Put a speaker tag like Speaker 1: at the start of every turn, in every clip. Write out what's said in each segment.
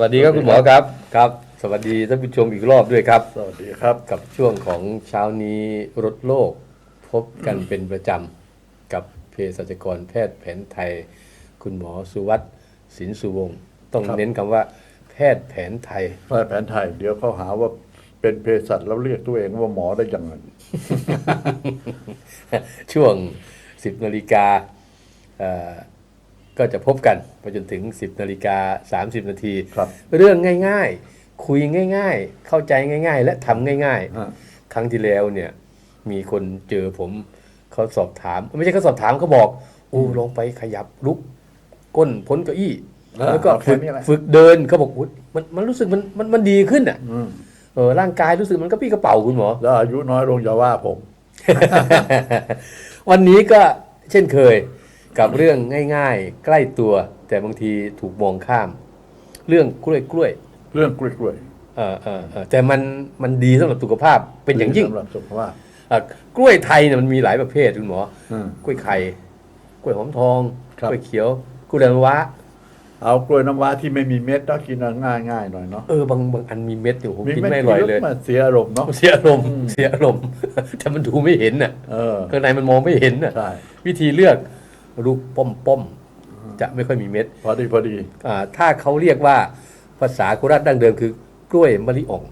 Speaker 1: สวัสดีครับคุณหมอครับครับ สวัสดีท่านผู้ชมอีกรอบด้วยครับ
Speaker 2: สวัสดีครับ
Speaker 1: กับช่วงของเช้านี้รถโลก พบกันเป็นประจำกับเภสัชกรแพทย์แผนไทย คุณหมอสุวัสด์ศิลสุวงศ์ต้อง
Speaker 2: ครับ
Speaker 1: เน้นคำว่า แพทย์แผนไทย
Speaker 2: แพทย์แผนไทย เดี๋ยวเขาหาว่าเป็นเภสัชแล้วเรียกตัวเองว่าหมอได้ยังไง
Speaker 1: ช่วง 10นาฬิกาเอ่อ ก็จะพบกันไปจนถึง 10นาฬิกา30 นาที
Speaker 2: ครับ
Speaker 1: เรื่องง่ายๆ คุยง่าย ๆ เข้าใจง่าย ๆ และทำง่าย
Speaker 2: ฮะ
Speaker 1: ๆครั้งที่แล้วเนี่ยมีคนเจอผมเขาสอบถาม ไม่ใช่เขาสอบถามเขาบอกโอ้ลองไปขยับลุกก้นพ้นเก้าอี้
Speaker 2: อ่า
Speaker 1: แล้วก็
Speaker 2: เอาแค่
Speaker 1: ฝึก
Speaker 2: นี้แหละ
Speaker 1: ฝึกเดินเขาบอกอุ๊ยมันมันรู้สึกมันมันมันดีขึ้นอะ
Speaker 2: อืม
Speaker 1: เออร่างกายรู้สึกมันก็ปี้กระเป๋าคุณหมอ
Speaker 2: แล้วอายุน้อยลงอย่าว่าผม
Speaker 1: วันนี้ก็เช่นเคย กับเรื่องง่าย ๆ ใกล้ตัว แต่บางทีถูกมองข้าม เรื่องกล้วยกล้วย
Speaker 2: เรื่องกล้วย
Speaker 1: ๆเออเออเออแต่มันมันดีสำหรับสุขภาพ
Speaker 2: ๆ
Speaker 1: เป็นอย่างยิ่ง
Speaker 2: สำหรับสุขภาพ
Speaker 1: เอ่อกล้วยไทยเนี่ยมันมีหลายประเภทคุณหมอ
Speaker 2: อืม
Speaker 1: กล้วยไข่กล้วยหอมทอง
Speaker 2: ครับ
Speaker 1: กล้วยเขียวกล้วยน้ำว้า
Speaker 2: เอากล้วยน้ำว้าที่ไม่มีเม็ดต้องกินง่ายง่ายๆหน่อยเนาะ
Speaker 1: เออบางบางอันมีเม็ดอยู่ผม
Speaker 2: มี
Speaker 1: กิน
Speaker 2: เม็ด
Speaker 1: ไม่อร่อยเลย
Speaker 2: มันเสียอารมณ์เนาะ
Speaker 1: เสียอารมณ์เสียอารมณ์ แต่มันดูไม่เห็นน่ะ
Speaker 2: เออ
Speaker 1: ข้างในมันมองไม่เห็นน่ะ
Speaker 2: ใช่
Speaker 1: วิธีเลือก ลูกป้อมป้อมๆจะไม่ค่อยมีเม็ด
Speaker 2: พอดีพอดี
Speaker 1: อ่าถ้าเขาเรียกว่าภาษาโคราชดั้งเดิมคือกล้วยมะลิอ่อง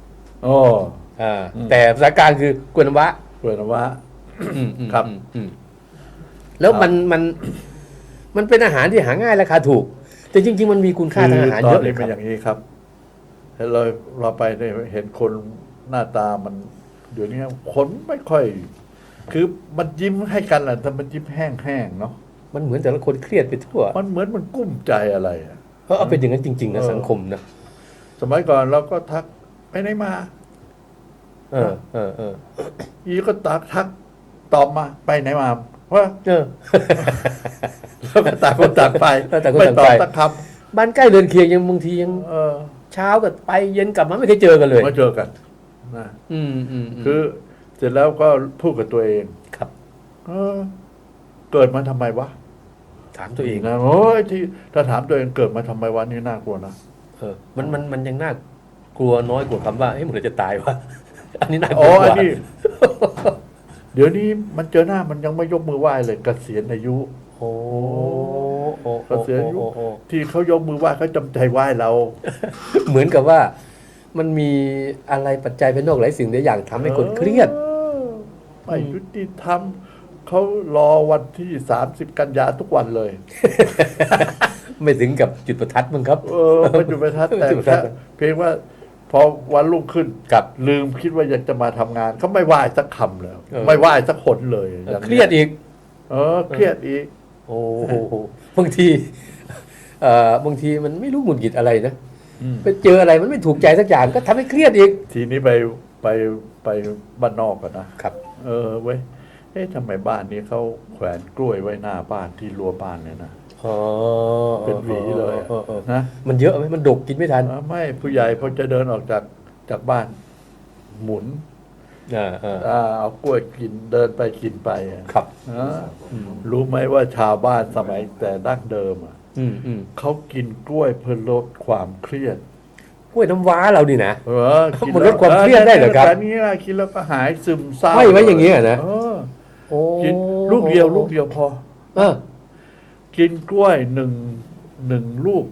Speaker 2: โอ้
Speaker 1: อ่าแต่ภาษากลางคือกล้วยน้ำว้าก
Speaker 2: ล้วยน้ำว้า
Speaker 1: อืมอืม
Speaker 2: ครับ
Speaker 1: อืมอืมแล้วมันมันมันเป็นอาหารที่หาง่ายราคาถูก แต่จริง ๆ มันมีคุณค่าทางอาหาร
Speaker 2: ต
Speaker 1: เย
Speaker 2: อน
Speaker 1: อะเล
Speaker 2: นี้
Speaker 1: ยค
Speaker 2: เป็น
Speaker 1: รับ
Speaker 2: อย่างนี้ครับเราเราไปเนี่ยเห็นคนหน้าตามันเดี๋ยวนี้คนไม่ค่อย คือมันยิ้มให้กันแหละแต่มันยิ้มแห้งๆเนาะ
Speaker 1: มันเหมือนแต่ละคนเครียดไปทั่ว
Speaker 2: มันเหมือนมันกุ้มใจอะไรอะ
Speaker 1: เพราะเอาเป็นอย่างนั้นจริง ๆ นะ
Speaker 2: เออ
Speaker 1: สังคมนะ
Speaker 2: สมัยก่อนเราก็ทักไปไหนมา
Speaker 1: เออเออเออ
Speaker 2: อีก็ตักทักตอบมาไปไหนมาว่า
Speaker 1: เออ
Speaker 2: แล้วก็ต่างคนต่างไป
Speaker 1: เออต่างคน
Speaker 2: ไม่
Speaker 1: ต่าง
Speaker 2: ตอ
Speaker 1: ไป
Speaker 2: บสักค
Speaker 1: บ้านใกล้เรือนเคียงยังบางทียังำ
Speaker 2: เออ
Speaker 1: เช้ากับไปเย็นกลับมาไม่เคยเจอกันเลย
Speaker 2: มาเจอกันนะ
Speaker 1: อืมอืมม
Speaker 2: คือเสร็จแล้วก็พูดกับตัวเอง
Speaker 1: ครับ
Speaker 2: เออ เกิดมาทำไมวะ
Speaker 1: ถามตัวเอง
Speaker 2: นะโอ้ยที่ถ้าถามตัวเองเกิดมาทำไมวะนี่น่ากลัวนะ
Speaker 1: เออ มันมันมันยังน่ากลัวน้อยกว่าคำว่าเฮ้ยเมื่อไหรจะตายวะอันนี้น่าก
Speaker 2: อ๋
Speaker 1: ลั
Speaker 2: อ
Speaker 1: วก
Speaker 2: อัน
Speaker 1: ว่า
Speaker 2: นี้เดี๋ยวนี้มันเจอหน้ามันยังไม่ยกมือไหว้เลยเกษียณอายุ
Speaker 1: โอ้โอ้
Speaker 2: เกษียณอายุ
Speaker 1: โอ้โอ้
Speaker 2: ที่เขายกมือไหว้เขาจำใจไหว้เรา
Speaker 1: เหมือนกับว่า มันมีอะไรปัจจัยภายนอกหลายสิ่งหลายอย่างทำให้คนเครียด
Speaker 2: ออไม่ยุติธรรม เขารอวันที่สามสิบกันยาทุกวันเลย
Speaker 1: ไม่ถึงกับจุดประทัดมั้งครับ
Speaker 2: เออมันอยู่ไปทัดแต่
Speaker 1: จุดประทั
Speaker 2: แค่
Speaker 1: ด
Speaker 2: เพียงว่าพอวันรุ่งขึ้น
Speaker 1: กับ
Speaker 2: ลืมคิดว่าอยากจะมาทำงานเขาไม่ไหว้สักคำเลย
Speaker 1: เออ
Speaker 2: ไม่ไหว้สักคนเลยางนี้
Speaker 1: เครียดอีก
Speaker 2: เออ เครียดอีก
Speaker 1: โอ้โหบางทีเอ่อบางทีมันไม่รู้หงุดหงิดอะไรนะ
Speaker 2: อืม
Speaker 1: ไปเจออะไรมันไม่ถูกใจสักอย่างก็ทำให้เครียดอีก
Speaker 2: ทีนี้ไปไปไปบ้านนอกกันนะ
Speaker 1: ครับ
Speaker 2: เออเว้ย เอ๊ะทำไมบ้านนี้เขาแขวนกล้วยไว้หน้าบ้านที่รั้วบ้านเนี่ยนะ
Speaker 1: อ๋อ
Speaker 2: เป็นหวีเลย
Speaker 1: ออออ
Speaker 2: นะ
Speaker 1: มันเยอะไหมมันดกกินไม่ทัน
Speaker 2: เออไม่ผู้ใหญ่พอจะเดินออกจากจากบ้าน หมุน
Speaker 1: อ่าอ่า
Speaker 2: อ่าเอากล้วยกินเดินไปกินไปอะ
Speaker 1: ครับ
Speaker 2: อ่ารู้ไหมว่าชาวบ้านสมัยแต่ดั้งเดิมอะ
Speaker 1: อืมอืม
Speaker 2: เขากินกล้วยเพื่อลดความเครียด
Speaker 1: กล้วยน้ำว้าเรานี่นะ
Speaker 2: เออกิ
Speaker 1: มันลดความเครียดได้เหรอครับ
Speaker 2: แบบนี้นะกินแล้วก็หายซึมเศร้า
Speaker 1: ห้อยไว้อย่างนี้เหรอนะ
Speaker 2: เออ
Speaker 1: โอ้
Speaker 2: กินลูกเดียวลูกเดียวพอ
Speaker 1: เออ
Speaker 2: กินกล้วยหนึ่งหนึ่งลูก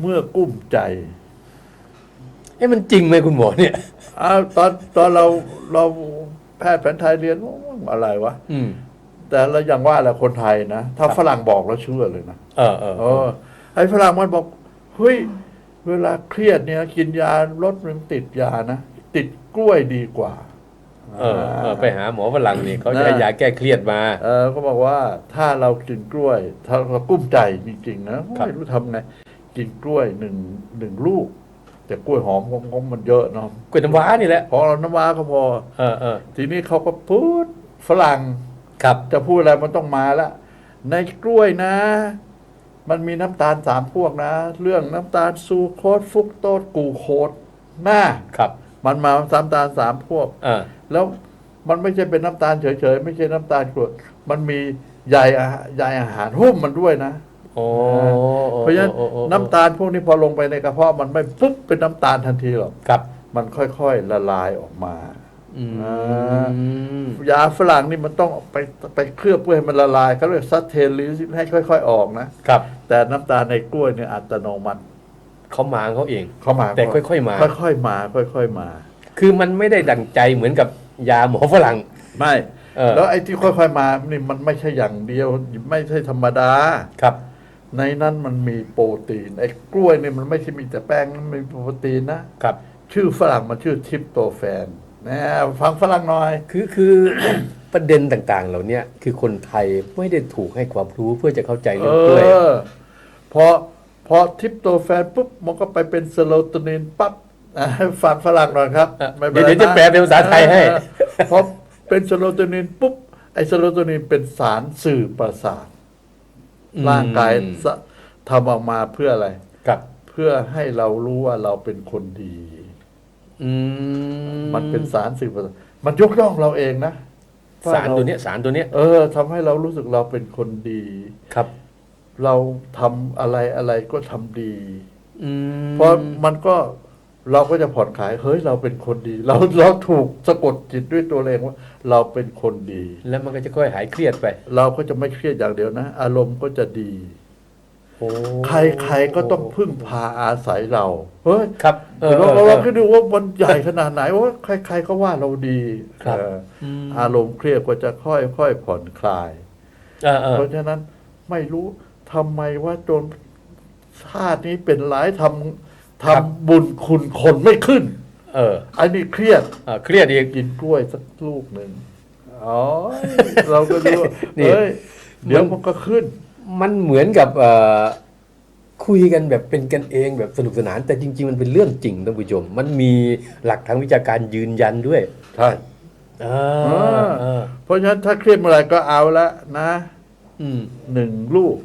Speaker 2: เมื่อกุ้มใจ
Speaker 1: เอ้มันจริงไหมคุณหมอเนี่ย
Speaker 2: อ้าวตอนตอนเราเราแพทย์แผนไทยเรียนว่าอะไรวะ
Speaker 1: อืม
Speaker 2: แต่เราอย่างว่าแหละคนไทยนะ ถ้าฝรั่งบอกเราเชื่อเลยนะ
Speaker 1: เออเออ
Speaker 2: เออไอ้ฝรั่งมันบอกเฮ้ยเวลาเครียดเนี่ย กินยาลดมันติดยานะ ติดกล้วยดีกว่า
Speaker 1: เออเออไปหาหมอฝรั่งนี่เขาจะให้ยาแก้เครียดมา
Speaker 2: เออก็บอกว่าถ้าเรากินกล้วย ถ้าเรากุ้มใจจริงๆนะ
Speaker 1: ครับ
Speaker 2: ไม่รู้ทำไงกินกล้วยหนึ่งหนึ่งลูก แต่กล้วยหอมงงมันเยอะเนาะ
Speaker 1: กล้วยน้ำว้านี่แหละ
Speaker 2: พอเราน้ำว้าก็พอ
Speaker 1: เออเออ
Speaker 2: ทีนี้เขาก็พูดฝรั่ง
Speaker 1: ครับ
Speaker 2: จะพูดอะไรมันต้องมาละในกล้วยนะ มันมีน้ำตาลสามพวกนะ เรื่องน้ำตาลซูโคสฟรุกโตสกลูโคสน่า
Speaker 1: ครับ
Speaker 2: มันมาน้ำตาลสามพวก
Speaker 1: เออ
Speaker 2: แล้วมันไม่ใช่เป็นน้ำตาลเฉยๆ ไม่ใช่น้ำตาลกรวดมันมีใยอาหารใยอาหารหุ้มมันด้วยนะ
Speaker 1: โอ้
Speaker 2: เพราะฉะนั้น
Speaker 1: โอ้โอ้โอ้
Speaker 2: น้ำตาลพวกนี้พอลงไปในกระเพาะมันไม่ปุ๊บเป็นน้ำตาลทันทีหรอก
Speaker 1: ครับ
Speaker 2: มันค่อยๆละลายออกมา
Speaker 1: อืม
Speaker 2: อ่ายาฝรั่งนี่มันต้องไปไปเคลือบเพื่อให้มันละลายเขาเรียกซัตเทนลิสให้ค่อย ๆ ออกนะ
Speaker 1: ครับ
Speaker 2: แต่น้ำตาลในกล้วยเนี่ยอัตโนมัติ
Speaker 1: เขามาของเขาเอง
Speaker 2: เข้ามา
Speaker 1: แต่ค่อยๆมา
Speaker 2: ค่อยๆมา ค่อย ๆมา
Speaker 1: คือมันไม่ได้ดั่งใจเหมือนกับยาหมอฝรั่ง
Speaker 2: ไม่
Speaker 1: เออ
Speaker 2: แล้วไอ้ที่ค่อยๆมานี่มันไม่ใช่อย่างเดียว ไม่ใช่ธรรมดา
Speaker 1: ครับ
Speaker 2: ในนั้นมันมีโปรตีนไอ้กล้วยเนี่ยมันไม่ใช่มีแต่แป้งมันมีโปรตีนนะ
Speaker 1: ครับ
Speaker 2: ชื่อฝรั่งมันชื่อทิปโตแฟนนะฟังฝรั่งหน่อย
Speaker 1: คือคือประเด็นต่างๆ เหล่าเนี้ยคือคนไทยไม่ได้ถูกให้ความรู้เพื่อจะเข้าใจ
Speaker 2: เอ
Speaker 1: เรื่องกล้วย
Speaker 2: อพอ พอทิปโตแฟนปุ๊บมันก็ไปเป็นเซโรโทนินปั๊บอะให้ฟังฝรั่งหน่อยครับ
Speaker 1: อะ
Speaker 2: ไม่ป็
Speaker 1: เดี๋ยวน
Speaker 2: ไร
Speaker 1: เดี๋ยวจะแปลเป็นภาษาไทยให้
Speaker 2: เออพอเป็นเซโรโทนินปุ๊บไอเซโรโทนินเป็นสารสื่อประสาทร่างกายสะทำออกมาเพื่ออะไร
Speaker 1: ครับ
Speaker 2: เพื่อให้เรารู้ว่าเราเป็นคนดี
Speaker 1: อืม
Speaker 2: มันเป็นสารสื่อประสาทมันยกย่องเราเองนะ
Speaker 1: สารตัวเนี้ยสารตัวเนี้ย
Speaker 2: เออทำให้เรารู้สึกเราเป็นคนดี
Speaker 1: ครับ
Speaker 2: เราทำอะไรอะไรก็ทำดี
Speaker 1: อืม
Speaker 2: เพราะมันก็เราก็จะผ่อนคลายเฮ้ยเราเป็นคนดี เราเราถูกสะกดจิตด้วยตัวเองว่า เราเป็นคนดี
Speaker 1: แล้วมันก็จะค่อยหายเครียดไป
Speaker 2: เราก็จะไม่เครียดอย่างเดียวนะ อารมณ์ก็จะดี
Speaker 1: โอ้
Speaker 2: ใครๆก็ต้องพึ่งพาอาศัยเราเฮ้ย
Speaker 1: ครับเออ
Speaker 2: เรา
Speaker 1: เออ
Speaker 2: เรา
Speaker 1: เอ
Speaker 2: คิ
Speaker 1: อ
Speaker 2: ดดูว่ามันใหญ่ขนาดไหนว่าใคร ๆ ก็ว่าเราดี
Speaker 1: ครับ
Speaker 2: เออ
Speaker 1: อืม
Speaker 2: อารมณ์เครียดก็จะค่อยๆผ่อนคลาย
Speaker 1: เออเออ
Speaker 2: เพราะฉะนั้นไม่รู้ ทำไมว่าจนชาตินี้เป็นร้ายทำทำบุญคุณคนไม่ขึ้น
Speaker 1: เออ
Speaker 2: อันนี้เครียด
Speaker 1: เออเครียดอีก
Speaker 2: กินกล้วยสักลูกหนึ่งอ๋อ เราก็ดูว่า
Speaker 1: นี่
Speaker 2: เฮ้ยเดี๋ยวมันก็ขึ้น
Speaker 1: มันเหมือนกับเอ่อคุยกันแบบเป็นกันเองแบบสนุกสนาน แต่จริง ๆ มันเป็นเรื่องจริงท่านผู้ชม มันมีหลักทางวิชาการยืนยันด้วย
Speaker 2: ใช่
Speaker 1: เอ
Speaker 2: เอ
Speaker 1: อ
Speaker 2: อ
Speaker 1: เออ
Speaker 2: เพราะฉะนั้นถ้าเครียดเมื่อไหรก็เอาละนะ
Speaker 1: อืม
Speaker 2: หนึ่งลูก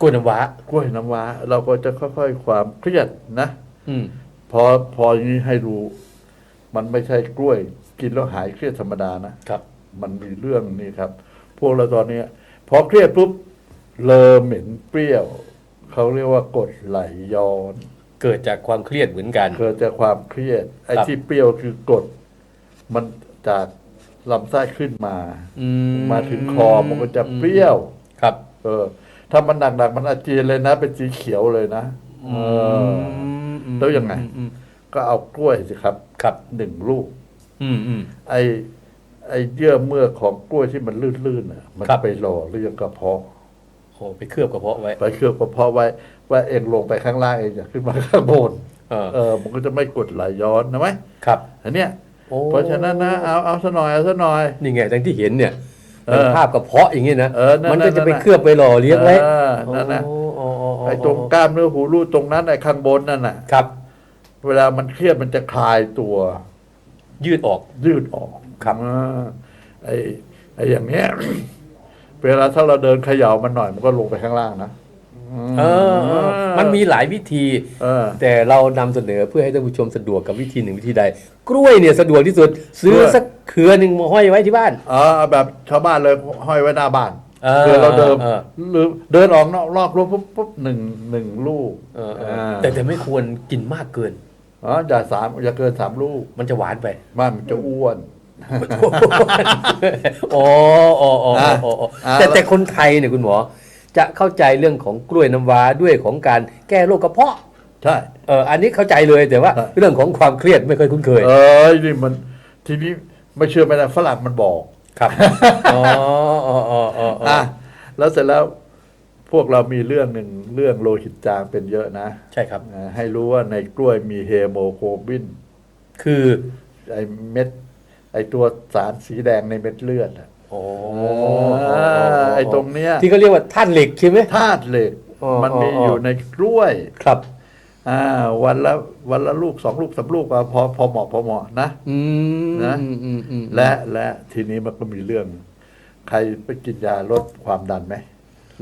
Speaker 1: กล้วยน้ำว้าก
Speaker 2: ล้วยน้ำว้า เราก็จะค่อยๆความเครียดนะ
Speaker 1: อืม
Speaker 2: พอพออย่างนี้ให้รู้ มันไม่ใช่กล้วย กินแล้วหายเครียดธรรมดานะ
Speaker 1: ครับ
Speaker 2: มันมีเรื่องนี่ครับ พวกเราตอนเนี้ยพอเครียดปุ๊บเลอเหม็นเปรี้ยว เขาเรียกว่ากรดไหลย้อน
Speaker 1: เกิดจากความเครียดเหมือนกัน
Speaker 2: เกิดจากความเครียด ไอ้
Speaker 1: ครับ
Speaker 2: ที่เปรี้ยวคือกรดมันจากลำไส้ขึ้นมา
Speaker 1: อื
Speaker 2: มาถึงคอมันก็จะเปรี้ยว
Speaker 1: ครับ
Speaker 2: เออ ถ้ามันหนักๆมันอาเจียนเลยนะ เป็นสีเขียวเลยนะเออ
Speaker 1: ม
Speaker 2: แล้วยังไง
Speaker 1: อืม
Speaker 2: ก็เอากล้วยสิครับ
Speaker 1: ครับ
Speaker 2: หนึ่งลูก
Speaker 1: อืมอืม
Speaker 2: ไอ้ไอ้เยื่อเมือกของกล้วยที่มันลื่นๆน่ะมัน
Speaker 1: ครับ
Speaker 2: ไปหล่อเรื่องกระเพาะ
Speaker 1: โอ้ไปเคลือบกระเพาะไว้
Speaker 2: ไปเคลือบกระเพาะไว้ว่าเองลงไปข้างล่างเองอย่าขึ้นมาข้างบน
Speaker 1: เออ
Speaker 2: เออมันก็จะไม่กดไหลย้อนนะไหม
Speaker 1: ครับ
Speaker 2: อันเนี้ย
Speaker 1: โอ้
Speaker 2: เพราะฉะนั้นนะเอาเอาซะหน่อยเอาซะหน่อย
Speaker 1: นี่ไงทั้งที่เห็นเนี่ย
Speaker 2: เออ
Speaker 1: เป็นภาพกระเพาะอย่างนี้นะ
Speaker 2: เออนั่น
Speaker 1: มันก็จะ
Speaker 2: นั่น
Speaker 1: ไป
Speaker 2: น่ะ
Speaker 1: เคลือบไปหล่อเลี้ยงไว้
Speaker 2: เออนั่นนะ
Speaker 1: โอ้โอ้โอ้โไอ้
Speaker 2: ตรงกล้ามเนื้อหูรูดตรงนั้นไอ้ข้างบนนั่นน่ะ
Speaker 1: ครับ
Speaker 2: เวลามันเครียดมันจะคลายตัว
Speaker 1: ยืดออก
Speaker 2: ยืดออก
Speaker 1: ครับ
Speaker 2: อ่าไอ้ไอ้อย่างเนี้ย เวลาถ้าเราเดินเขย่ามันหน่อยมันก็ลงไปข้างล่างนะ
Speaker 1: เออเออมันมีหลายวิธี
Speaker 2: เออ
Speaker 1: แต่เรานำเสนอเพื่อให้ท่านผู้ชมสะดวกกับวิธีหนึ่งวิธีใด กล้วยเนี่ยสะดวกที่สุด ซื้อก
Speaker 2: ล้วย
Speaker 1: สัก เครือหนึ่งมาห้อยไว้ที่บ้าน
Speaker 2: เออเอาแบบชาวบ้านเลยห้อยไว้หน้าบ้าน
Speaker 1: เออ
Speaker 2: เพื่อเราเดิน
Speaker 1: เออ
Speaker 2: หรือเดินออกนอกรอบรั้วปุ๊บปุ๊บหนึ่งหนึ่งลูก
Speaker 1: เออเออ
Speaker 2: อ่า
Speaker 1: แต่แต่ไม่ควรกินมากเกิน
Speaker 2: อ๋ออย่าสามอย่าเกินสามลูก
Speaker 1: มันจะหวานไป
Speaker 2: บ้านมันจะอ้วน
Speaker 1: อ๋ออ๋ออ๋ออ๋ออ๋อ
Speaker 2: อะ
Speaker 1: แต่แต่คนไทยเนี่ยคุณหมอ จะเข้าใจเรื่องของกล้วยน้ำว้าด้วยของการแก้โรคกระเพาะ
Speaker 2: ใช่
Speaker 1: เอออันนี้เข้าใจเลยแต่ว่า
Speaker 2: ใช่
Speaker 1: เรื่องของความเครียดไม่เคยคุ้นเคย
Speaker 2: เอ้ยนี่มันทีนี้ ไม่เชื่อไม่ได้ฝรั่งมันบอก
Speaker 1: ครับอ๋ออ๋ออ๋ออ๋ออ๋อ
Speaker 2: อะแล้วเสร็จแล้วพวกเรามีเรื่องหนึ่งเรื่องโลหิตจางเป็นเยอะนะ
Speaker 1: ใช่ครับ
Speaker 2: อ่าให้รู้ว่าในกล้วยมีเฮโมโกลบิน
Speaker 1: คือ
Speaker 2: ไอเม็ด ไอตัวสารสีแดงในเม็ดเลือดอะ
Speaker 1: โอ้
Speaker 2: อ่าไอตรงเนี้ย
Speaker 1: ที่เขาเรียกว่าธาตุเหล็กใช่ไหม
Speaker 2: ธาตุเหล็ก
Speaker 1: อ๋อ
Speaker 2: มันมี
Speaker 1: อ๋อ
Speaker 2: อ
Speaker 1: อ
Speaker 2: ยู่ในกล้วย
Speaker 1: ครับ
Speaker 2: อ่า วันละวันละลูกสองลูกสามลูกก็พอพอเหมาะพอเหมาะนะ
Speaker 1: อืม
Speaker 2: นะ
Speaker 1: อืมอืมอืม
Speaker 2: และและทีนี้มันก็มีเรื่อง ใครไปกินยาลดความดันไหม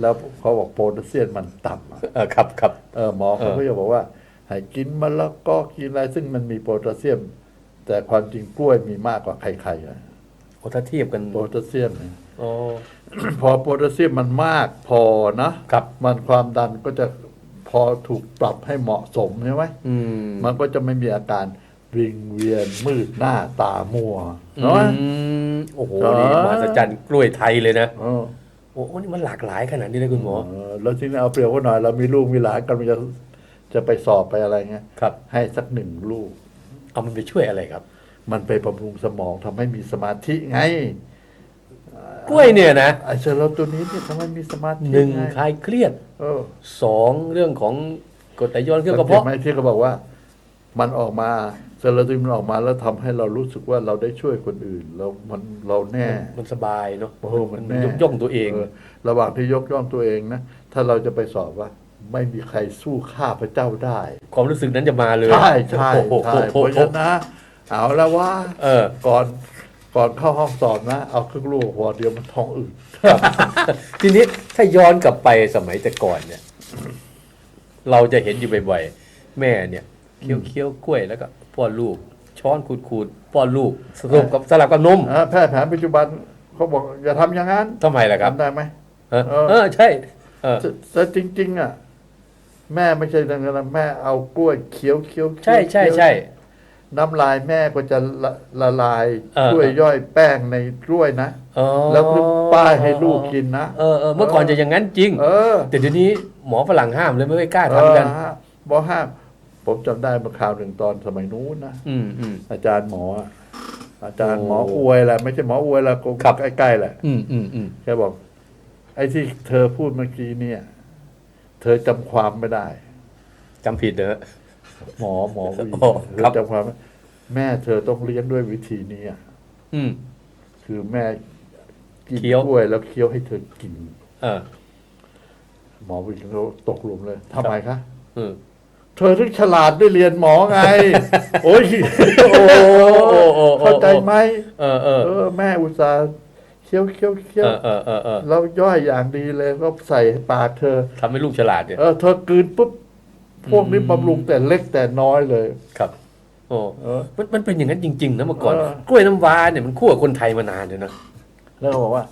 Speaker 2: แล้วเขาบอกโพแทสเซียมมันต่ำอะ
Speaker 1: เออครับครับ
Speaker 2: เออหมอเขา
Speaker 1: เออ
Speaker 2: ก็จะบอกว่าให้กินมะละกอกินอะไรซึ่งมันมีโพแทสเซียม แต่ความจริงกล้วยมีมากกว่าใครๆอะ
Speaker 1: โอ้ถ้าเทียบกัน
Speaker 2: โพแทสเซียมเนี่ย
Speaker 1: โอ้
Speaker 2: พอโพแทสเซียมมันมากพอนะครับมันความดันก็จะ พอถูกปรับให้เหมาะสมใช่ไหม
Speaker 1: อืม
Speaker 2: มันก็จะไม่มีอาการวิงเวียนมืดหน้าตามัว
Speaker 1: อื
Speaker 2: เนาะ
Speaker 1: มโอ้โห
Speaker 2: อ๋อ
Speaker 1: นี่มหัศจรรย์กล้วยไทยเลยนะ
Speaker 2: เออ
Speaker 1: โอ้โหนี่มันหลากหลายขนาดนี้เลยคุณหมอ
Speaker 2: เออแล้วทีนี้เอาเปรียบว่าหน่อยเรามีลูกมีหลานกันมันจะจะไปสอบไปอะไรเงี้ย
Speaker 1: ครับ
Speaker 2: ให้สักหนึ่งลูก
Speaker 1: เอามันไปช่วยอะไรครับ
Speaker 2: มันไปบำรุงสมองทำให้มีสมาธิไง
Speaker 1: กล้วยเนี่ยนะ
Speaker 2: ไอ้เซลล์ตัวนี้เนี่ยทำให้มีสมาธิ
Speaker 1: หนึ่ง
Speaker 2: ไง
Speaker 1: คลายเครียด
Speaker 2: เออ
Speaker 1: สองเรื่องของกรดไหลย้อนเครื่องกระ
Speaker 2: สังเกต
Speaker 1: เพาะ
Speaker 2: ไหมที่เขาบอกว่า มันออกมาเซลล์ตัวนี้มันออกมาแล้วทำให้เรารู้สึกว่าเราได้ช่วยคนอื่นเรามันเราแน่
Speaker 1: มันสบายเนาะ
Speaker 2: โอ้โหมันแน่
Speaker 1: ยกย่องตัวเอง
Speaker 2: ระหว่างที่ยกย่องตัวเองนะ ถ้าเราจะไปสอบว่า ไม่มีใครสู้ข้าพระเจ้าได้
Speaker 1: ความรู้สึกนั้นจะมาเลย
Speaker 2: ใช่ใช่
Speaker 1: โอ้โห
Speaker 2: ใช่เพราะฉะนั้นนะเอาแล้วว่า
Speaker 1: เออ
Speaker 2: ก่อน ก่อนเข้าห้องสอบนะ เอาครึ่งลูกหัวเดียวมันท้องอืด
Speaker 1: ทีนี้ถ้าย้อนกลับไปสมัยแต่ก่อนเนี่ย เราจะเห็นอยู่บ่อยๆแม่เนี่ยเคี้ยวเคี้ยวกล้วยแล้วก็ป้อนลูก ช้อนขูดขูดป้อนลูกสลับกับสลับกับนม
Speaker 2: อ่าแพทย์แผนปัจจุบันเขาบอกอย่าทำอย่างนั้น
Speaker 1: ทำไมล่ะครับ
Speaker 2: ทำได้ไหม
Speaker 1: เออ
Speaker 2: เออ
Speaker 1: เออใช่เออ
Speaker 2: แต่แต่จริง ๆ อะ แม่ไม่ใช่ดังนั้นแม่เอากล้วยเคี้ยวเคี้ยวเคี้ยว
Speaker 1: ใช่ใช่
Speaker 2: เคี้ยว
Speaker 1: ใช่
Speaker 2: น้ำลายแม่ก็จะละละลาย
Speaker 1: เออ
Speaker 2: ช่วยย่อยแป้งในกล้วยนะ
Speaker 1: อ๋อ
Speaker 2: แล้วก็ป้ายให้ลูกกินนะ
Speaker 1: เออเออเมื่อก่อนจะอย่างนั้นจริง
Speaker 2: เออ
Speaker 1: แต่เดี๋ยวนี้หมอฝรั่งห้ามเลยไม่ค่อยกล้าทำกัน
Speaker 2: เออฮะบอกห้ามผมจำได้เมื่อคราวหนึ่งตอนสมัยนู้นนะ
Speaker 1: อืมอืม
Speaker 2: อาจารย์หมออะอาจารย์
Speaker 1: โอ้
Speaker 2: หมออวยแหละไม่ใช่หมออวยละก็
Speaker 1: ครับ
Speaker 2: ใกล้ๆแหละ
Speaker 1: อืมอืมอืม
Speaker 2: แกบอก ไอ้ที่เธอพูดเมื่อกี้เนี่ย เธอจำความไม่ได้
Speaker 1: จำผิดเนอะ
Speaker 2: หมอหมอผู้หญิง
Speaker 1: โอ้
Speaker 2: เธ
Speaker 1: ครั
Speaker 2: อบจำความไม่แม่เธอต้องเลี้ยงด้วยวิธีนี้อะ
Speaker 1: อืม
Speaker 2: คือแม่กิน
Speaker 1: เคี้ยว
Speaker 2: กล้วยแล้วเคี้ยวให้เธอกิน
Speaker 1: เออ
Speaker 2: หมอผู้หญิงเขาตกหลุมเลยทำไมคะ
Speaker 1: เออ
Speaker 2: เธอถึงฉลาดได้เรียนหมอไง โอ้ย
Speaker 1: โอ้โอ้โอ้
Speaker 2: เข้าใจไหม
Speaker 1: เออเออ
Speaker 2: เออ แม่อุตส่าห์เคี้ยวเคี้ยวเคี้ยว
Speaker 1: เออเออเออเออ
Speaker 2: แล้วย่อยอย่างดีเลยก็ใส่ปากเธอ
Speaker 1: ทำให้ลูกฉลาดเนี่ย
Speaker 2: เออเธอกลืนปุ๊บ พวกนี้บำรุงแต่เล็กแต่น้อยเลย
Speaker 1: ครับโอ้
Speaker 2: เออ
Speaker 1: มันมันเป็นอย่างนั้นจริง ๆ นะเมื่อก่อน
Speaker 2: เออ
Speaker 1: กล้วยน้ำว้าเนี่ยมันคู่กับคนไทยมานานเลยนะ
Speaker 2: แล้วก็บอกว่า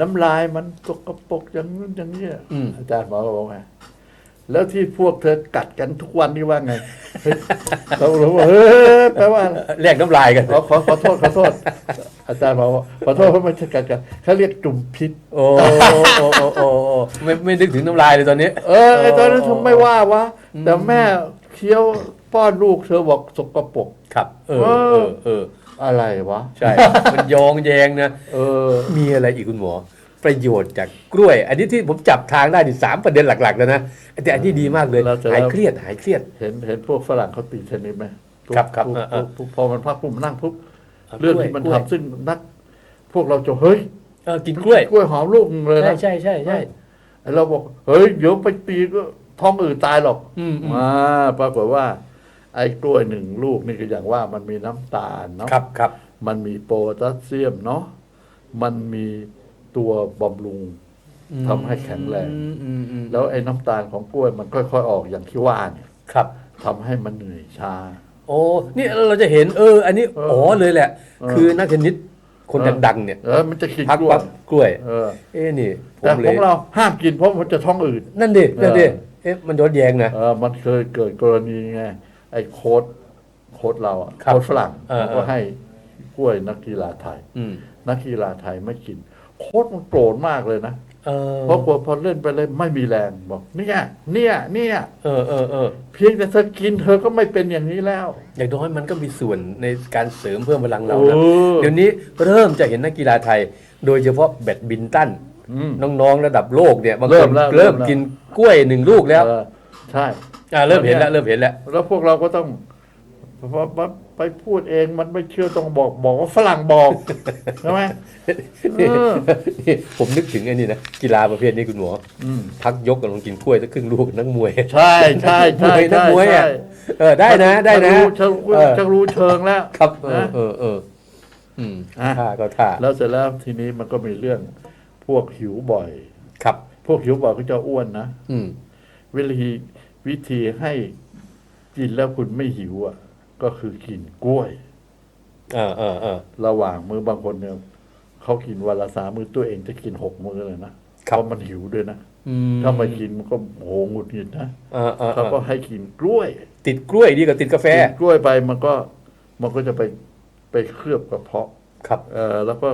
Speaker 2: น้ำลายมันตกกระปรกอย่างนู้นอย่างนี้
Speaker 1: อืม
Speaker 2: อาจารย์หมอก็บอกไง แล้วที่พวกเธอกัดกันทุกวันนี่ว่าไงเฮ้ยเราเราบอกเฮ้ยแปลว่าอะไร
Speaker 1: แลกน้ำลายกัน
Speaker 2: ขอขอขอโทษขอโทษ อาจารย์บอกว่าขอโทษเพราะมันจะกัดกันเขาเรียกจุ่มพิษ
Speaker 1: โอ้โอ้โอ้โอ้โอ้ไม่ไม่นึกถึงน้ำลายเลยตอนนี้
Speaker 2: เออไอตอนนั้นทำไม่ว่าวะแต่แม่เคี้ยวป้อนลูกเธอบอกสกปรก
Speaker 1: ครับ เออ
Speaker 2: เอ
Speaker 1: เอ
Speaker 2: อ
Speaker 1: อเออ
Speaker 2: อะไรวะ
Speaker 1: ใช่ มันยองแยงนะ
Speaker 2: เออ
Speaker 1: มีอะไรอีกคุณหมอ ประโยชน์จากกล้วย อันนี้ที่ผมจับทางได้นี่สามประเด็นหลักๆแล้วนะแต่อันนี้ดีมากเลย
Speaker 2: เราจะ
Speaker 1: หายเครียดหายเครียด
Speaker 2: เห็นเห็นพวกฝรั่งเขาตีเทนนิสไหม
Speaker 1: ครับครับ
Speaker 2: ปุ๊
Speaker 1: เออเออ
Speaker 2: ปุ๊บพอมันพักปุ๊บนั่งปุ๊บ
Speaker 1: เอา
Speaker 2: เรื่อง
Speaker 1: กล้วย
Speaker 2: ที่มัน
Speaker 1: กล้วย
Speaker 2: ทำซึ่งนัก พวกเราจะเฮ้ย
Speaker 1: เออกินกล้วย
Speaker 2: กล้วยหอมลูกหนึ่งเลย
Speaker 1: ใช่
Speaker 2: นะ
Speaker 1: ใช่ใช่ใช่
Speaker 2: ไอ้เราบอกเฮ้ยเดี๋ยวไปตีก็ท้องอืดตายหรอก
Speaker 1: อืมอืม
Speaker 2: อ่าปรากฏว่า ไอ้กล้วยหนึ่งลูกนี่ก็อย่างว่ามันมีน้ำตาลเนาะ
Speaker 1: ครับครับ
Speaker 2: มันมีโพแทสเซียมเนาะ มันมี ตัวบำรุงทำให้แข็งแรง
Speaker 1: อืมอืมอืม
Speaker 2: แล้วไอ้น้ำตาลของกล้วยมันค่อยๆออกอย่างที่ว่าเนี่ย
Speaker 1: ครับ
Speaker 2: ทำให้มันเหนื่อยช้า
Speaker 1: โอ้นี่เราจะเห็นเออ อันนี้
Speaker 2: เออ
Speaker 1: อ๋อเลยแหละ
Speaker 2: เออ
Speaker 1: คือนักเทนนิสคน
Speaker 2: เออ
Speaker 1: ดังๆเนี่ย
Speaker 2: เออมันจะกิน
Speaker 1: พัก
Speaker 2: กล้วย
Speaker 1: ปั๊บกล้วย
Speaker 2: เออ
Speaker 1: เอ้นี่ผ
Speaker 2: แต่
Speaker 1: มเล
Speaker 2: ขอยงเราห้ามกินเพราะมันจะท้องอืด
Speaker 1: นั่นดินั่นดิ
Speaker 2: เออ
Speaker 1: เอ๊ะมันย้อนแย้งนะ
Speaker 2: เออมันเคยเกิดกรณีไง ไอ้โค้ดโค้ดเราอะ
Speaker 1: ครับ
Speaker 2: โค้ดฝรั่ง
Speaker 1: เออ
Speaker 2: เขาก็
Speaker 1: เออ
Speaker 2: ให้กล้วยนักกีฬาไทย
Speaker 1: อืม
Speaker 2: นักกีฬาไทยไม่กิน โค้ดมันโกรธมากเลยนะ
Speaker 1: เออ
Speaker 2: เพราะกลัวพอเล่นไปเลยไม่มีแรงบอก เนี่ย เนี่ยเนี่ย
Speaker 1: เออเออเออ
Speaker 2: เพียงแต่เธอกินเธอก็ไม่เป็นอย่างนี้แล้ว
Speaker 1: อย่างน้อยมันก็มีส่วนในการเสริมเพิ่มพลังเรานะ
Speaker 2: เออ
Speaker 1: เดี๋ยวนี้เริ่มจะเห็นนักกีฬาไทย โดยเฉพาะแบดมินตัน
Speaker 2: อืม
Speaker 1: น้องๆระดับโลกเนี่ยบาง
Speaker 2: เริ่
Speaker 1: ค
Speaker 2: ม
Speaker 1: น
Speaker 2: แล้วเริ่
Speaker 1: เริ่ม
Speaker 2: มแล้ว
Speaker 1: กินกล้วยหนึ่งลูกแล้ว
Speaker 2: เออใช่
Speaker 1: อ่าเริ่มเห็นแล้วเริ่มเห็นแล้ว
Speaker 2: แล้วพวกเราก็ต้อง พอไปไปพูดเองมันไม่เชื่อต้องบอกบอกว่าฝรั่งบอกใช่ไหมเออ
Speaker 1: นี่ผมนึกถึงไอ้นี่นะกีฬาประเภทนี้คุณหมอ
Speaker 2: อืม
Speaker 1: พักยกกับลองกินกล้วยสักครึ่งลูกนักมวย
Speaker 2: ใช่ใช่ใช่
Speaker 1: นัก
Speaker 2: ใช่
Speaker 1: มวยอะ
Speaker 2: ใช่
Speaker 1: เออได้นะ ได้นะ
Speaker 2: จะรู้
Speaker 1: เออ
Speaker 2: จะรู้เชิงแล้ว
Speaker 1: ครับ เออ
Speaker 2: นะ
Speaker 1: เออเอออืม
Speaker 2: อะ
Speaker 1: ท่าก็ท่า
Speaker 2: แล้วเสร็จแล้วทีนี้มันก็มีเรื่องพวกหิวบ่อย
Speaker 1: ครับ
Speaker 2: พวกหิวบ่อยก็จะอ้วนนะ
Speaker 1: อืม
Speaker 2: วิธีวิธีให้กินแล้วคุณไม่หิวอะ ก็คือกินกล้วย
Speaker 1: เออเออเออ
Speaker 2: ระหว่างมือบางคนเนี่ยเขากินวันละสามมื้อตัวเองจะกินหกมื้อเลยนะเพราะมันหิวด้วยนะ
Speaker 1: อืม
Speaker 2: ถ้าไม่กินมันก็โหหงุดหงิดนะ
Speaker 1: เออเออเอ
Speaker 2: เขา
Speaker 1: อ
Speaker 2: ก็ให้กินกล้วย
Speaker 1: ติดกล้วยดีกว่าติดกาแฟ
Speaker 2: กินกล้วยไปมันก็มันก็จะไปไปเคลือบกระเพาะ
Speaker 1: ครับ
Speaker 2: เออแล้วก็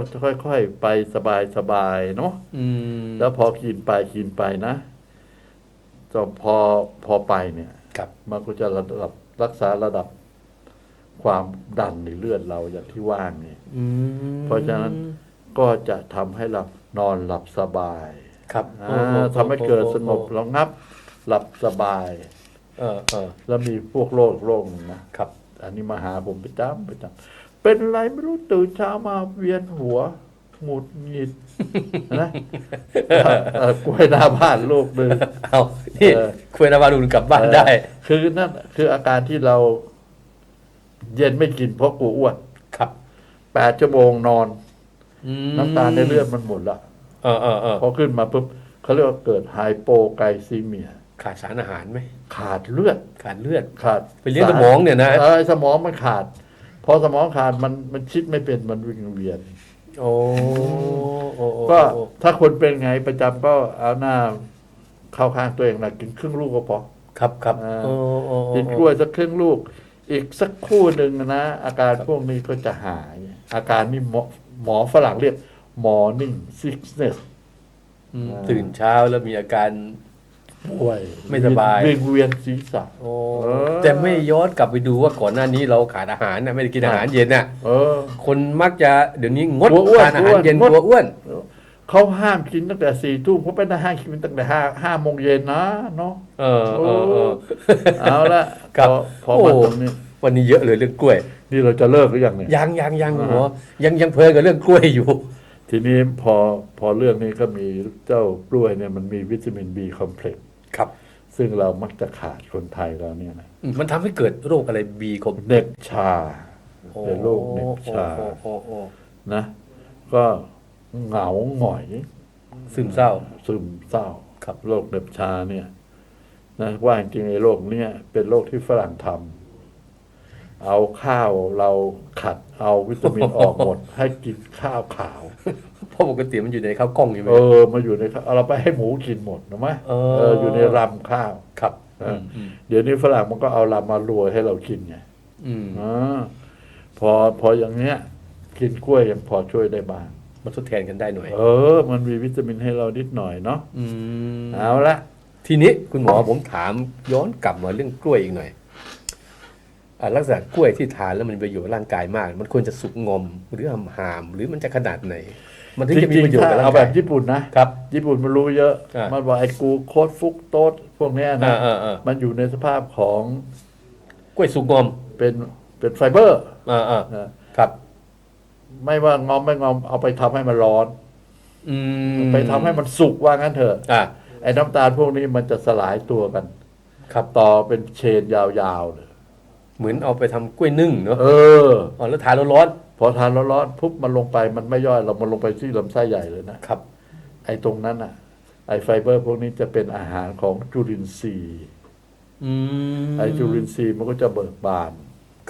Speaker 2: ค่อยๆไปสบายสบายๆเนาะ
Speaker 1: อืม
Speaker 2: แล้วพอกินไปกินไปนะจนพอพอไปเนี่ย
Speaker 1: ครับ
Speaker 2: มันก็จะระดับรักษาระดับ ความดันในเลือดเราอย่างที่ว่างเนี่ย
Speaker 1: อืม
Speaker 2: เพราะฉะนั้นก็จะทำให้เรานอนหลับสบาย
Speaker 1: ครับ
Speaker 2: อ่าทำให้เกิดสงบระงับ หลับสบาย
Speaker 1: เออเออ
Speaker 2: แล้วมีพวกโรคโรคหนึ่งนะครับ อันนี้มาหาผมประจำประจำเป็นอะไรไม่รู้ตื่นเช้ามาเวียนหัวหงุดหงิดนะเอ่อเอ่อกล้วยหน้าบ้านลูกหนึ่ง
Speaker 1: เอานี่
Speaker 2: เออ
Speaker 1: คุยนาวารุนกลับบ้านได้
Speaker 2: เออคือนั่นคืออาการที่เรา เย็นไม่กินเพราะกลัวอ้วน
Speaker 1: ครับ
Speaker 2: แปดชั่วโมงนอน
Speaker 1: อืม
Speaker 2: น้ำตาลในเลือดมันหมดละ
Speaker 1: เออเออเออ
Speaker 2: พอขึ้นมาปุ๊บเขาเรียกว่าเกิดไฮโปไกซีเมีย
Speaker 1: ขาดสารอาหารไหม
Speaker 2: ขาดเลือด
Speaker 1: ขาดเลือด
Speaker 2: ขาด
Speaker 1: ไปเลี้ยงสมองเนี่ยนะ
Speaker 2: เออสมองมันขาด พอสมองขาดมันมันคิดไม่เป็นมันวิ่งเวียน
Speaker 1: โอ้โอ้โอ้
Speaker 2: ก็
Speaker 1: โอ้
Speaker 2: ถ้าคนเป็นไงประจำก็เอาหน้าเข้าข้างตัวเองนะกินครึ่งลูกก็พอ
Speaker 1: ครับครับ
Speaker 2: อ่า
Speaker 1: โอ้โอ้โอ้
Speaker 2: กินกล้วยสักครึ่งลูก อีกสักครู่หนึ่งนะ อาการพวกนี้ก็จะหาย อาการนี่หมอหมอฝรั่งเรียก morning sickness
Speaker 1: อืม
Speaker 2: อ่า
Speaker 1: ตื่นเช้าแล้วมีอาการ
Speaker 2: ป่วย
Speaker 1: ไม่สบาย
Speaker 2: วิงเวียนศีรษะ
Speaker 1: โอ้
Speaker 2: เออ
Speaker 1: แต่ไม่ย้อนกลับไปดูว่าก่อนหน้านี้เราขาดอาหารนะไม่ได้กินอาหารเย็นน่ะ
Speaker 2: เออ
Speaker 1: คนมักจะเดี๋ยวนี้งด
Speaker 2: กลัวอ้วน
Speaker 1: ทานอาหารเย็น
Speaker 2: กลัวอ้วน
Speaker 1: กลัวอ้วน
Speaker 2: เขาห้ามกินตั้งแต่สี่ทุ่มเขาไปห้ามกินตั้งแต่ห้าห้าโมงเย็นนะเนาะ
Speaker 1: เออเออเออ
Speaker 2: เอาละ
Speaker 1: ครับ
Speaker 2: พอพอ
Speaker 1: โอ้
Speaker 2: มาตรงนี้
Speaker 1: วันนี้เยอะเลยเรื่องกล้วย
Speaker 2: นี่เราจะเลิกหรือยังเนี่ย
Speaker 1: ยังยังยัง
Speaker 2: อ่า
Speaker 1: หัวยังยังเพลินกับเรื่องกล้วยอยู่
Speaker 2: ทีนี้พอพอเรื่องนี้ก็มีเจ้ากล้วยเนี่ยมันมีวิตามินบีคอมเพล็กซ์
Speaker 1: ครับ
Speaker 2: ซึ่งเรามักจะขาดคนไทยเราเนี่ยนะ
Speaker 1: อืมมันทำให้เกิดโรคอะไรบีคอม
Speaker 2: เหน็บชาเป็นโรคเหน็บชา
Speaker 1: โอ้โอ้โอ้
Speaker 2: นะก็ เหงาหงอย
Speaker 1: ซึมเศร้า
Speaker 2: ซึมเศร้า
Speaker 1: ครับ
Speaker 2: โรคเหน็บชาเนี่ย นะว่าจริงๆไอ้โรคเนี้ยเป็นโรคที่ฝรั่งทำเอาข้าวเราขัดเอาวิตามินออกหมด ให้กินข้าวขาว
Speaker 1: เพราะปกติมันอยู่ในข้าวกล้องใช่ไหม
Speaker 2: เออมาอยู่ในข้าวเอาเราไปให้หมูกินหมดนะมะ
Speaker 1: เออ
Speaker 2: เอออยู่ในรำข้าว
Speaker 1: ครับ
Speaker 2: เอออื
Speaker 1: ม
Speaker 2: เดี๋ยวนี้ฝรั่งมันก็เอารำมาโรยให้เรากินไง
Speaker 1: อืม
Speaker 2: อาพอพออย่างเนี้ย กินกล้วยยังพอช่วยได้บ้าง
Speaker 1: มันทดแทนกันได้หน่อย
Speaker 2: เออ มันมีวิตามินให้เรานิดหน่อยเนาะ
Speaker 1: อืม
Speaker 2: เอาละ
Speaker 1: ทีนี้คุณหมอผมถามย้อนกลับมาเรื่องกล้วยอีกหน่อยอ่าลักษณะกล้วยที่ทานแล้วมันมีประโยชน์กับร่างกายมาก มันควรจะสุกงอมหรือหำหาม หรือมันจะขนาดไหน มันถึง
Speaker 2: จ
Speaker 1: จะมี
Speaker 2: ริง
Speaker 1: ประโยช
Speaker 2: ๆ
Speaker 1: น์
Speaker 2: ถ้า
Speaker 1: กับร่า
Speaker 2: เอา
Speaker 1: ง
Speaker 2: แบ
Speaker 1: กาย
Speaker 2: บญี่ปุ่นนะ
Speaker 1: ครับ
Speaker 2: ญี่ปุ่นมันรู้เยอะ
Speaker 1: อ่ามั
Speaker 2: มันบอกไอ้กูโคดฟุกโตสพวกเนี้ย
Speaker 1: อ่า
Speaker 2: นะ
Speaker 1: อ่าอ่า
Speaker 2: มันอยู่ในสภาพของ
Speaker 1: กล้วยสุกงอม
Speaker 2: เป็นเป็นไฟเบอร์
Speaker 1: อ่าอ่า
Speaker 2: นะครับ ไม่ว่างอมไม่งอมเอาไปทำให้มันร้อน
Speaker 1: อืม
Speaker 2: ไปทำให้มันสุกว่างั้นเถอะ
Speaker 1: อ่า
Speaker 2: ไอ้น้ำตาลพวกนี้มันจะสลายตัวกัน
Speaker 1: ครับ
Speaker 2: ต่อเป็นเชนยาวๆเลย
Speaker 1: เหมือนเอาไปทำกล้วยนึ่งเนาะ
Speaker 2: เออ
Speaker 1: อ๋อแล้วทานร้อน
Speaker 2: พอทานร้อนๆปุ๊บมันลงไปมันไม่ย่อยเรามันลงไปที่ลำไส้ใหญ่เลยนะ
Speaker 1: ๆครับ
Speaker 2: ไอ้ตรงนั้นอะ ไอ้ไฟเบอร์พวกนี้จะเป็นอาหารของจุลินทรีย์
Speaker 1: อืม
Speaker 2: ไอ้จุลินทรีย์มันก็จะเบิกบาน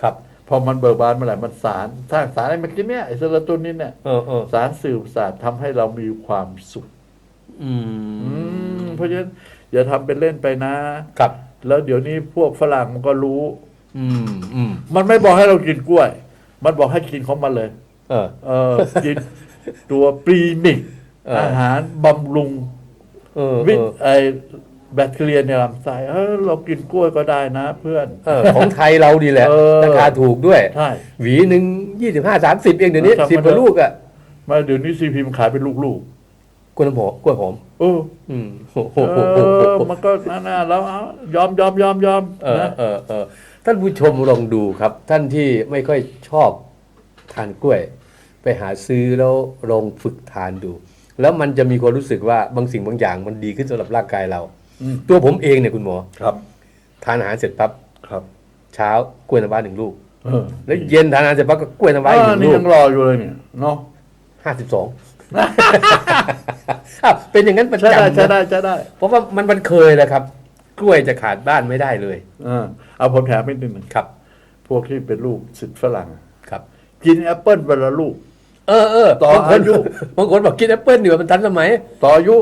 Speaker 1: ครับ
Speaker 2: พอมันเบิกบานเมื่อไหร่มันสารสร้างสารอะไรเมื่อกี้เนี่ยไอ้เซโรโทนินเนี่ย
Speaker 1: เออเออ
Speaker 2: สารสื่อประสาททำให้เรามีความสุข
Speaker 1: อืม
Speaker 2: อืมเพราะฉะนั้นอย่าทำเป็นเล่นไปนะ
Speaker 1: ครับ
Speaker 2: แล้วเดี๋ยวนี้พวกฝรั่งมันก็รู้
Speaker 1: อืมอืม
Speaker 2: มันไม่บอกให้เรากินกล้วย มันบอกให้กินของมันเลย
Speaker 1: เออ
Speaker 2: เออ กินตัวปรีมิก
Speaker 1: เอออ
Speaker 2: อาหารบำรุง
Speaker 1: เออ
Speaker 2: วิ
Speaker 1: เอ
Speaker 2: ต
Speaker 1: อ
Speaker 2: ไอ แบคทีเรียในลำไส้เออเรากินกล้วยก็ได้นะ เพื่อน
Speaker 1: เออของไทยเราดีแหละ
Speaker 2: เออ
Speaker 1: ราคาถูกด้วย
Speaker 2: ใช่
Speaker 1: หวีหนึ่งยี่สิบห้าสามสิบเองเดี๋ยวนี้
Speaker 2: เออ
Speaker 1: สิบ
Speaker 2: ทำมา
Speaker 1: กว่า
Speaker 2: เถอะ
Speaker 1: ลูกอะ
Speaker 2: มาเดี๋ยวนี้ซีพีมันขายเป็นลูก
Speaker 1: กล้วยน้ำหอมกล้วยหอม
Speaker 2: ๆเออ
Speaker 1: อืมโอ้โห
Speaker 2: เออมันก็นั่นนะแล้วเอายอมยอมยอมยอม
Speaker 1: เออ
Speaker 2: นะ
Speaker 1: เออเออท่านผู้ชมลองดูครับ ท่านที่ไม่ค่อยชอบทานกล้วย ไปหาซื้อแล้วลองฝึกทานดู แล้วมันจะมีความรู้สึกว่าบางสิ่งบางอย่างมันดีขึ้นสำหรับร่างกายเรา
Speaker 2: อืม
Speaker 1: ตัวผมเองเนี่ยคุณหมอ
Speaker 2: ครับ
Speaker 1: ทานอาหารเสร็จปั๊บ
Speaker 2: ครับ
Speaker 1: เช้ากล้วยน้ำว้าหนึ่งลูก
Speaker 2: เออ
Speaker 1: แล้วเย็นทานอาหารเสร็จปั๊บก็กล้วยน้ำว้า
Speaker 2: เอ
Speaker 1: อีกห
Speaker 2: อ
Speaker 1: นึ่ง
Speaker 2: นี่
Speaker 1: ลูก
Speaker 2: ยังรออยู่เลยเนี่ยเนาะ
Speaker 1: ห้าสิบสองเป็นอย่างนั้นประ
Speaker 2: ใช่ได้
Speaker 1: จำ
Speaker 2: ใช่
Speaker 1: นะ
Speaker 2: ได้ใช่ได้
Speaker 1: เพราะว่ามันมันเคยแหละครับ กล้วยจะขาดบ้านไม่ได้เลย
Speaker 2: เออเอาผมแถมนิดนึง
Speaker 1: ครับ
Speaker 2: พวกที่เป็นลูกศิษย์ฝรั่ง
Speaker 1: ครับ
Speaker 2: กินแอปเปิลวันละลูก
Speaker 1: เออเออ
Speaker 2: ต่อบา
Speaker 1: งคน
Speaker 2: อายุ
Speaker 1: บางคนบอกกินแอปเปิ้ลอยู่มันทันสมัย
Speaker 2: ต่ออายุ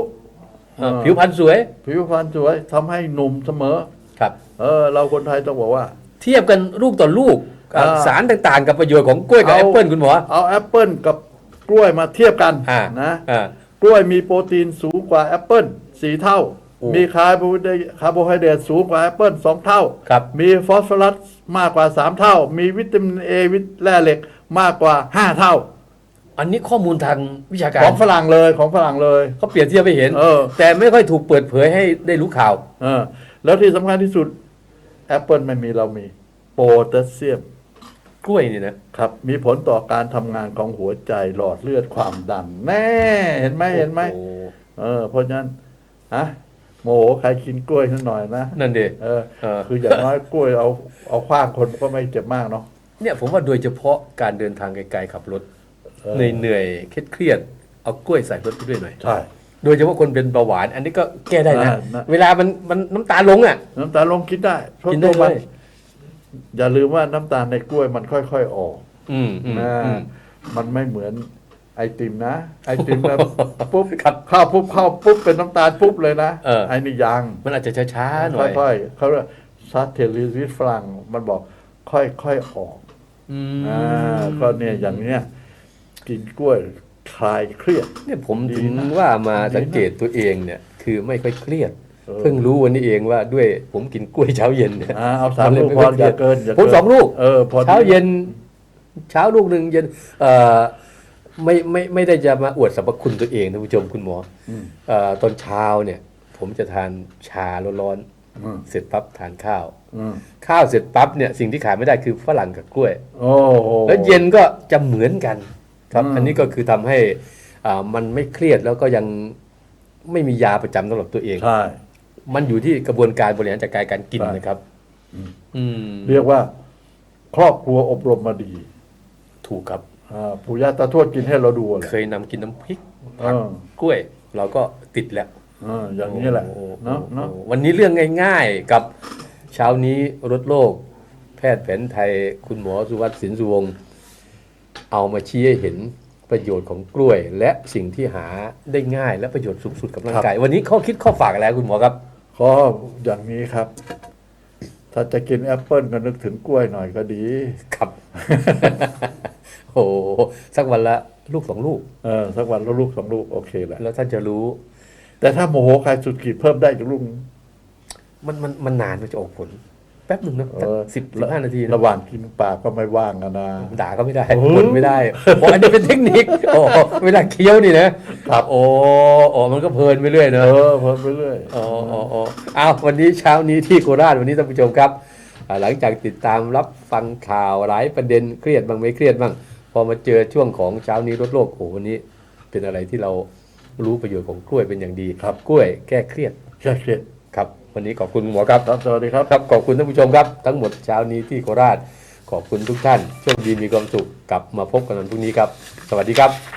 Speaker 1: เออผิวพรรณสวย
Speaker 2: ผิวพรรณสวยทำให้หนุ่มเสมอ
Speaker 1: ครับ
Speaker 2: เออ เราคนไทยต้องบอกว่า
Speaker 1: เทียบกันลูกต่อลูกอะ
Speaker 2: อ่า
Speaker 1: สารต่างๆ กับประโยชน์ของกล้วยกับ
Speaker 2: เอา
Speaker 1: แอปเปิ้ลคุณหมอ
Speaker 2: เอาแอปเปิลกับกล้วยมาเทียบกัน
Speaker 1: อ่า
Speaker 2: นะ
Speaker 1: อ่า
Speaker 2: กล้วยมีโปรตีนสูงกว่าแอปเปิลสี่เท่า
Speaker 1: โอ้
Speaker 2: มีคาร์โบไดคาร์โบไฮเดรตสูงกว่าแอปเปิลสองเท่า
Speaker 1: ครับ
Speaker 2: มีฟอสฟอรัสมากกว่า3เท่า มีวิตามินเอวิตแร่เหล็กมากกว่า5เท่า
Speaker 1: อันนี้ข้อมูลทางวิชาการ
Speaker 2: ของฝรั่งเลยของฝรั่งเลย
Speaker 1: เขาเปรียบเทียบไปเห็น
Speaker 2: เออ
Speaker 1: แต่ไม่ค่อยถูกเปิดเผยให้ได้รู้ข่าว
Speaker 2: เออ แล้วที่สำคัญที่สุดแอปเปิลไม่มีเรามีโพแทสเซียม
Speaker 1: กล้วยนี่นะครับ
Speaker 2: มีผลต่อการทำงานของหัวใจหลอดเลือดความดัน แน่เห็นไหมเห็นไหม
Speaker 1: โอ้
Speaker 2: เออเพราะฉะนั้นอะโมโหใครกินกล้วยนิดหน่อยนะ
Speaker 1: นั่นเด
Speaker 2: เออ
Speaker 1: เออ
Speaker 2: คืออย่างน้อยกล้วยเอาเอาคว้างคนก็ไม่เจ็บมากเนาะ
Speaker 1: เนี่ยผมว่าโดยเฉพาะการเดินทางไกลๆขับรถ
Speaker 2: เออ
Speaker 1: เหนื่อยๆเครียดๆเอากล้วยใส่รถไปด้วยหน่อย
Speaker 2: ใช่
Speaker 1: โดยเฉพาะคนเป็นเบาหวาน อันนี้ก็แก้ได้นะ
Speaker 2: อ่านะ
Speaker 1: เวลามันมันน้ำตาลลงอะ
Speaker 2: น้ำตาลลงกินได้เพราะ
Speaker 1: กินได้
Speaker 2: ตัวมั
Speaker 1: เลย
Speaker 2: อย่าลืมว่าน้ำตาลในกล้วยมันค่อย ๆ ออก
Speaker 1: อืมอืม
Speaker 2: นะ
Speaker 1: อืม
Speaker 2: มันไม่เหมือนไอติมนะ ไอติมนะปุ๊บ
Speaker 1: ครับ
Speaker 2: เข้าปุ๊บเข้าปุ๊บเป็นน้ำตาลปุ๊บเลยนะ
Speaker 1: เออ
Speaker 2: ไอ้นี่ยัง
Speaker 1: มันอาจจะช้าๆหน่อย
Speaker 2: ค่อยๆเขาเรียกซัตเทลิซิสฝรั่งมันบอกค่อยๆออก
Speaker 1: อืม
Speaker 2: อ่าก็เนี่ยอย่างเนี้ย กินกล้วยคลายเครียด
Speaker 1: เนี่ยผม
Speaker 2: ดี
Speaker 1: ถึง
Speaker 2: นะ
Speaker 1: ว่ามา
Speaker 2: ดีนะ
Speaker 1: สังเกตตัวเองเนี่ย คือไม่ค่อยเครียด
Speaker 2: เออ
Speaker 1: เพิ่งรู้วันนี้เองว่าด้วยผมกินกล้วยเช้าเย็นเนี่ย
Speaker 2: อ่าเอาสาม
Speaker 1: มันเลย
Speaker 2: ลูก
Speaker 1: ไม่
Speaker 2: พ
Speaker 1: ค่
Speaker 2: อ
Speaker 1: อยเครี
Speaker 2: อยย่า
Speaker 1: ด
Speaker 2: เกินอย่า
Speaker 1: ผม
Speaker 2: กิน
Speaker 1: สองลูก
Speaker 2: เออพอดี
Speaker 1: เช้าเย็น เช้าลูกหนึ่งเย็นเอ่อไม่ไม่ไม่ได้จะมาอวดสรรพคุณตัวเองท่านผู้ชมคุณหมอ
Speaker 2: อืม
Speaker 1: เอ่อตอนเช้าเนี่ย ผมจะทานชาร้อน
Speaker 2: อืม
Speaker 1: ๆเสร็จปั๊บทานข้าว
Speaker 2: อืม
Speaker 1: ข้าวเสร็จปั๊บเนี่ยสิ่งที่ขาดไม่ได้คือฝรั่งกับกล้วย
Speaker 2: โอ้โห
Speaker 1: แล้วเย็นก็จะเหมือนกัน ครับ
Speaker 2: อืม
Speaker 1: อันนี้ก็คือทำให้อ่ามันไม่เครียดแล้วก็ยังไม่มียาประจำสำหรับตัวเอง
Speaker 2: ใช่
Speaker 1: มันอยู่ที่กระบวนการบริหารจัดการการกิน
Speaker 2: ใช่
Speaker 1: นะครับ
Speaker 2: อืม
Speaker 1: อืม
Speaker 2: เรียกว่า ครอบครัวอบรมมาดี
Speaker 1: ถูกครับ
Speaker 2: อ่าปู่ย่าตาทวดกินให้เราดูแหละ
Speaker 1: เคยนำกินน้ำพริก
Speaker 2: เอ
Speaker 1: ผัก
Speaker 2: อก
Speaker 1: ล้วย เราก็ติดแล้ว
Speaker 2: เอออย่างนี้แหละ
Speaker 1: โอ้โห
Speaker 2: เนาะเนาะ
Speaker 1: โอ้โหวันนี้เรื่องง่าย ๆ กับเช้านี้รถโลก แพทย์แผนไทยคุณหมอสุวัสดิ์สินสุวงศ์ เอามาชี้ให้เห็นประโยชน์ของกล้วย และสิ่งที่หาได้ง่ายและประโยชน์สูงสุดกับร่างกาย วันนี้ข้อคิดข้อฝากอะไรคุณหมอครับ
Speaker 2: ก็อย่างนี้ครับ ถ้าจะกินแอปเปิลก็นึกถึงกล้วยหน่อยก็ดี
Speaker 1: ครับ โอ้โหสักวันละลูกสองลูก
Speaker 2: เออสักวันแล้วลูกสองลูกโอเคแหละ
Speaker 1: แล้วท่านจะรู้
Speaker 2: แต่ถ้าโมโหใครสุดขีดเพิ่มได้อีกลูกนึง
Speaker 1: มันมันมันนานมันจะออกผล แป๊บหนึ่งนะ
Speaker 2: เออ
Speaker 1: สิบสิบห้านาทีนะ
Speaker 2: ระหว่างกินปลาก็ไม่ว่างกันนะ
Speaker 1: ด่าก็ไม่ได้
Speaker 2: โอ้โห
Speaker 1: ผลไม่ได้โอ้อันนี้เป็นเทคนิคโอ้เวลาเคี้ยวนี่นะครับโอ้โอ้มันก็เพลินไปเรื่อย
Speaker 2: เอ
Speaker 1: เนอะ
Speaker 2: อเพิ่มไปเรื่อย
Speaker 1: อ๋ออ๋ออ๋ออ้าววันนี้เช้านี้ที่โคราชวันนี้ท่านผู้ชมครับอ่าหลังจากติดตามรับฟังข่าวหลายประเด็นเครียดบ้างไม่เครียดบ้างพอมาเจอช่วงของเช้านี้รถโลกโอ้โหวันนี้เป็นอะไรที่เรารู้ประโยชน์ของกล้วยเป็นอย่างดี
Speaker 2: ครับ
Speaker 1: กล้วยแก้เครียด
Speaker 2: แค่เครียด
Speaker 1: ครับ วันนี้ขอบคุณหมอครับ
Speaker 2: ครับสวัสดีครับ
Speaker 1: ครับขอบคุณท่านผู้ชมครับทั้งหมดเช้านี้ที่โคราชขอบคุณทุกท่านโชคดีมีความสุขกลับมาพบกันวันพรุ่งนี้ครับ สวัสดีครับ